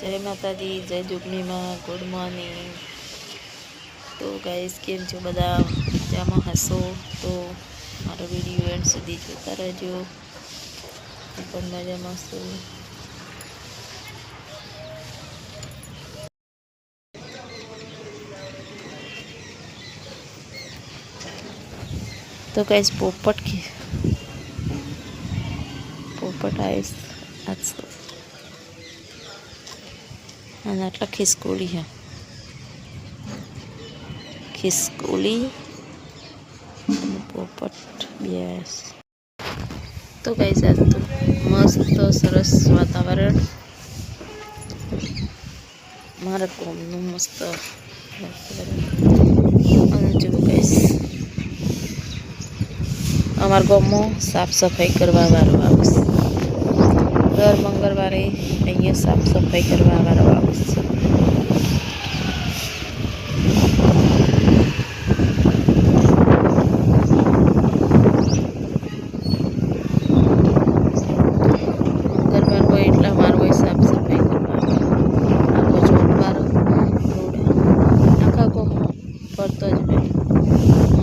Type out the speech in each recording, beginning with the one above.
જય માતાજી જય જુગનીમાં ગુડ મોર્નિંગ તો ગાઈસ કેમ છો બધા? મજામાં હશો? તો મારો વીડિયો એન્ડ સુધી જોતા રહેજો. હું પણ મજામાં છું. તો ગાઈસ પોપટ કે પોપટ આવીશ આજ તો અને આટલા ખિસકોલી છે ખિસકોલી અને પોપટ બે તો ગાઈસ આજ તો મસ્ત સરસ વાતાવરણ મારા કોમનું મસ્ત વાતાવરણ અને જો ગાઈસ અમારા ગામમાં સાફ સફાઈ કરવા વાળો આવશે દર મંગળવારે અહીંયા સાફ સફાઈ કરવા. વાળો આવે ગામમાં ફરતો જ હોય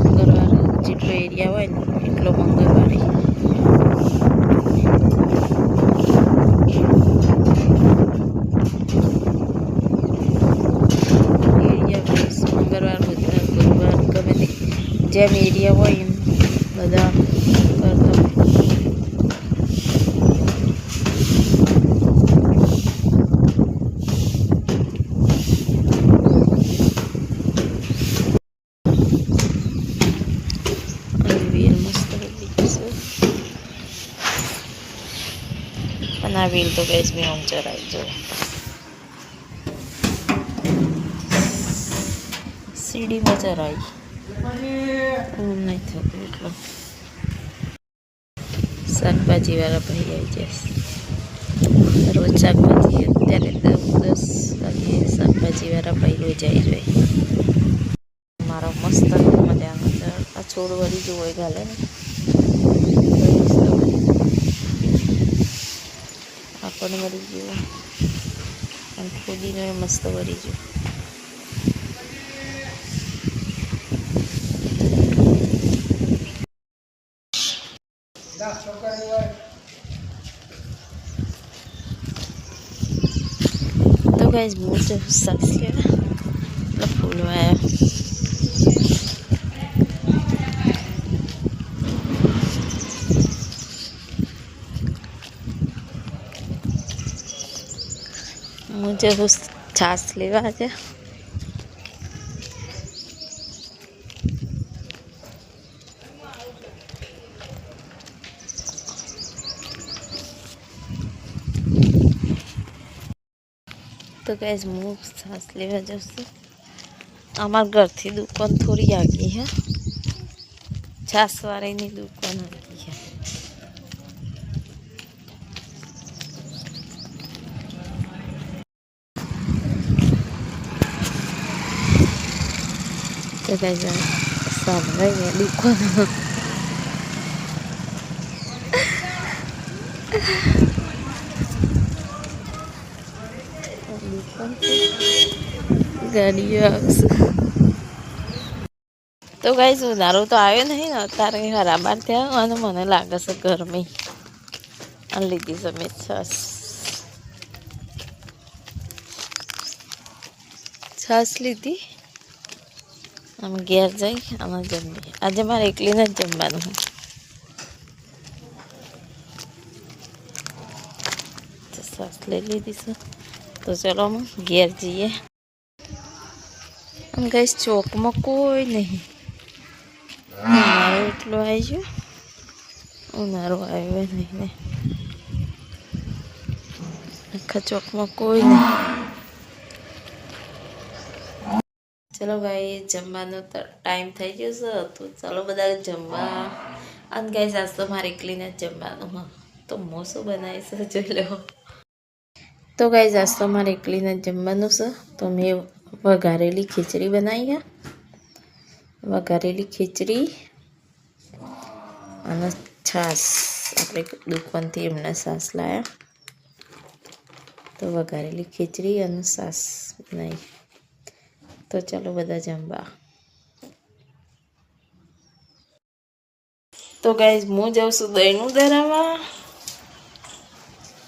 મંગળવાર જેટલો એરિયા હોય ને, એટલો મંગળવારે એરિયા પ્લસ મંગળવાર બુધવાર ગુરુવાર ગમે તે જેમ એરિયા હોય એમ બધા કરતા આ વેલ તો ગેસ મેં આમ ચરાવી, જો. સીડીમાં ચરાવી. આમ નહીં થતું એટલો. શાકભાજી વાળા ભાઈ આવી જશે રોજ શાકભાજી અત્યારે દસ વાગે શાકભાજી વાળા ભાઈ લઈ જાય જાય મારો મસ્ત મજાનો આ છોડ વળી જો હોય ગાલે ને. વળી. આ પણ વળી ગયો. અને ખોદીને મસ્ત વળી ગયો. गाइस बहुत से के फूल है मुझे कुछ छाछ लेवा है તો ગેસ હું છાશ લેવા જાઉં છું અમારા ઘરથી દુકાન થોડી આગી હે છાશવાળીની દુકાન આગી છે તો guys, આ સાંભળાય ને દુકાન ગાડીઓ આવશે તો કઈ સુધારો તો આવ્યો નહીં ને, અત્યારે ખરાબર થયા અને મને લાગે છે ગરમી. અને લીધી છે મેં છસ. છસ લીધી. અમે ઘેર જઈ અને જમીએ આજે મારે એકલીને જ જમવાનું. તો લઈ લીધી છે. તો ચલો ઘેર જઈએ. આમ ગઈશ ચોકમાં કોઈ નહીં. ઉનાળો એટલો આવી ગયો ઉનાળો આવ્યો નહીં ને. આખા ચોકમાં કોઈ નહીં. ચલો ભાઈ, જમવાનો ટાઈમ થઈ ગયો છે, તો ચાલો બધા જમવા. અને ગાઈસ આજ તો મારે એકલીને જમવાનું, તો મોસું બનાવીશ જોઈ લો તો ગાઈઝ આજ તો મારે એકલીને જમવાનું છે. તો મેં વઘારેલી ખીચડી બનાવી વઘારેલી ખીચડી અને છાસ આપણે દુકાનથી એમને છાશ લાવ્યા તો વઘારેલી ખીચડી અને સાસ બનાવી. તો ચાલો બધા જમવા. તો ગાઈઝ હું જાઉં છું દહીંનું ધરાવવા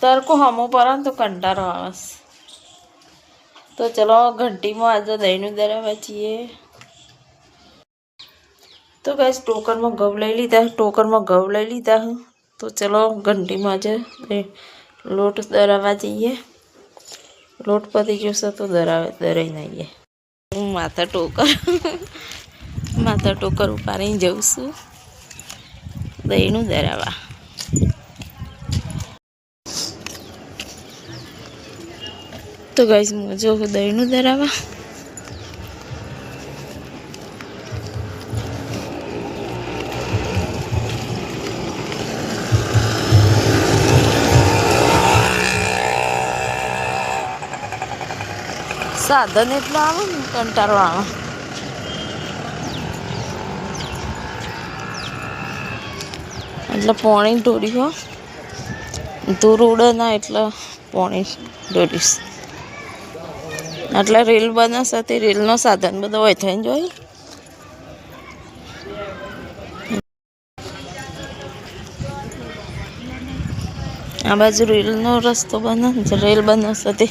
તરકો હમું પરંતુ કંટાળો આવે છે. તો ચલો ઘંટીમાં આજે દહીંનું ધરાવવા છીએ તો ગાઈઝ ટોકરમાં ઘઉં લઈ લીધા, ટોકરમાં ઘઉં લઈ લીધા તો ચલો ઘંટીમાં આજે લોટ દરાવવા જઈએ. લોટ પતી જશે તો દરાવે, દરાઈ નાઈએ. હું માથા ટોકર માથા ટોકર ઉપાડીને જઉં છું. દહીંનું દરાવા. તો ગાઈશ હું જો દહીંનું દરાવા સાધન એટલે આવે ને આવે. એટલે પોણી ઢોળ્યો દૂર ઉડે ના એટલે પોણી ઢોળીશ એટલે રીલ બનાવશે રીલનો સાધન બધો હોય થઈને જોઈ આ બાજુ રીલનો રસ્તો બને રીલ બનાવશે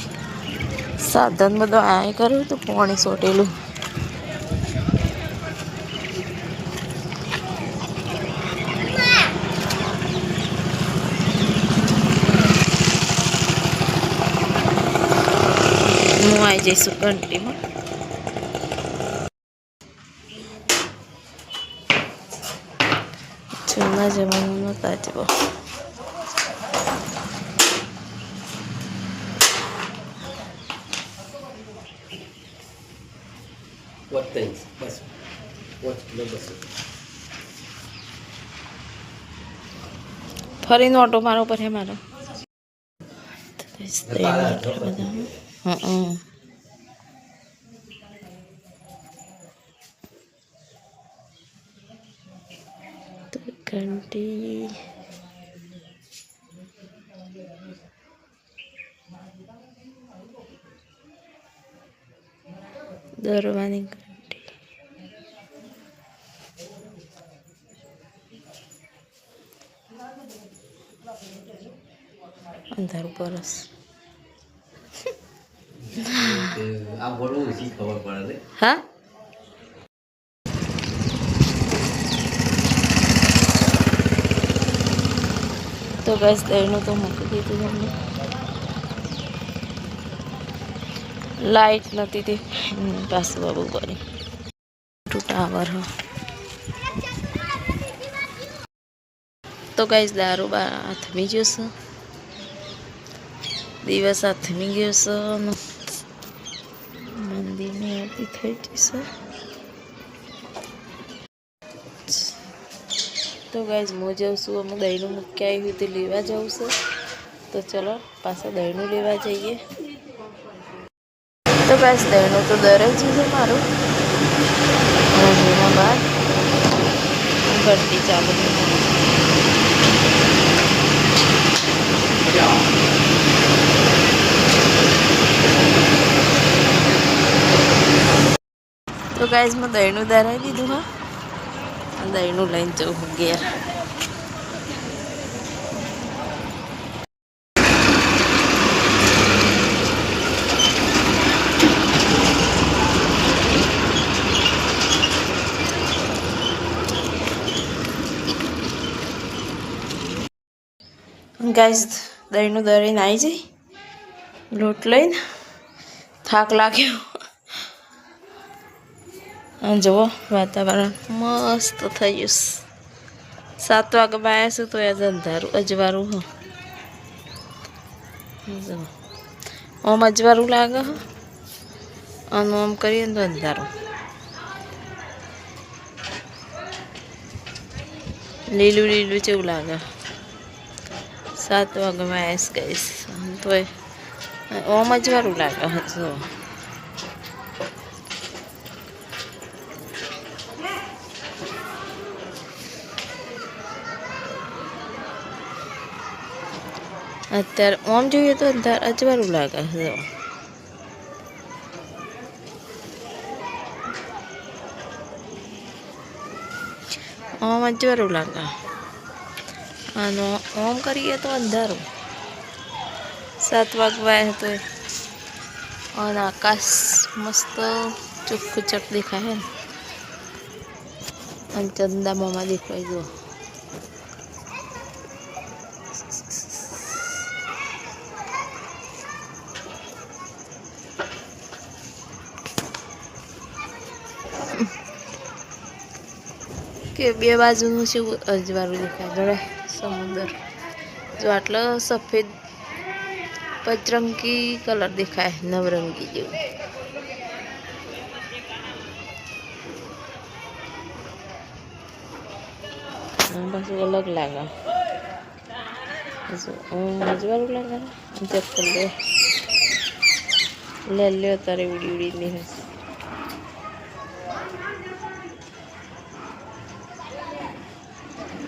સાધન બધું આ કર્યું હતું પોણી સોટેલું. હું આવી જઈશું ઘંટીમાં. જૂના જમાનાનો તાજવો. બસ ફરીનો ઓટો મારો પર હે મારો બધા. હં તો ઘંટી દરવાની ઘંટી અંધારું પરસ આ બોલવું ઓછી ખબર પડે ને હા તો બસ દહીંનું તો મૂકી દીધું તમને લાઈટ નથી તે પાછું બાબુ કરી ટાવર હ તો કઈ દારૂ બા હાથમી ગયો છે દિવસ હાથમી ગયો છે ને થઈ જશે તો ગાઈઝ હું જાઉં છું, અમે દહીંનું મૂકી આવ્યું તે લેવા જાઉં છું. તો ચલો, પાછા દહીંનું લેવા જઈએ. તો ગાઈઝ દહીંનું તો દર જ છે મારું. બાદ ભરતી ચાલુ કરી. તો ગાઈઝ મેં દહીંનું દરાવી દીધું, હા. દહીંનું લઈને જવું હું ઘેર. ગાઈઝ દહીંનું દરીને આવી જઈ. લોટ લઈને થાક લાગ્યો. જુઓ, વાતાવરણ મસ્ત થઈ ગયું સાત વાગે આવ્યા છે તો આજે અંધારું, અજવાળું, હો. જુઓ. આમ અજવાળું લાગે, હો. અને આમ કરીએ તો અંધારું. લીલું લીલું જેવું લાગે. સાત વાગે આવીશ ગઈશ તોય ઓમ અજવાળું લાગે હજુ અત્યારે ઓમ જોઈએ તો અંધાર અજવાળું લાગે છે જો. ઓમ અજવાળું લાગે અને ઓમ કરીએ તો અંધારું સાત વાગવા તો અને આકાશ મસ્ત ચોખ્ખું ચક દેખાય હે ને અને ચંદા મોમાં દેખાય જો કે બે બાજુનું શું અજવાળું દેખાય જોડે સમુદર જો આટલો સફેદ પચરંગી કલર દેખાય નવરંગી જેવું આમ પાછું અલગ લાગે જો આમ અજવાળું લાગે ચેક કરી લે લે લ્યો તારે ઉડી ઉડીને હશે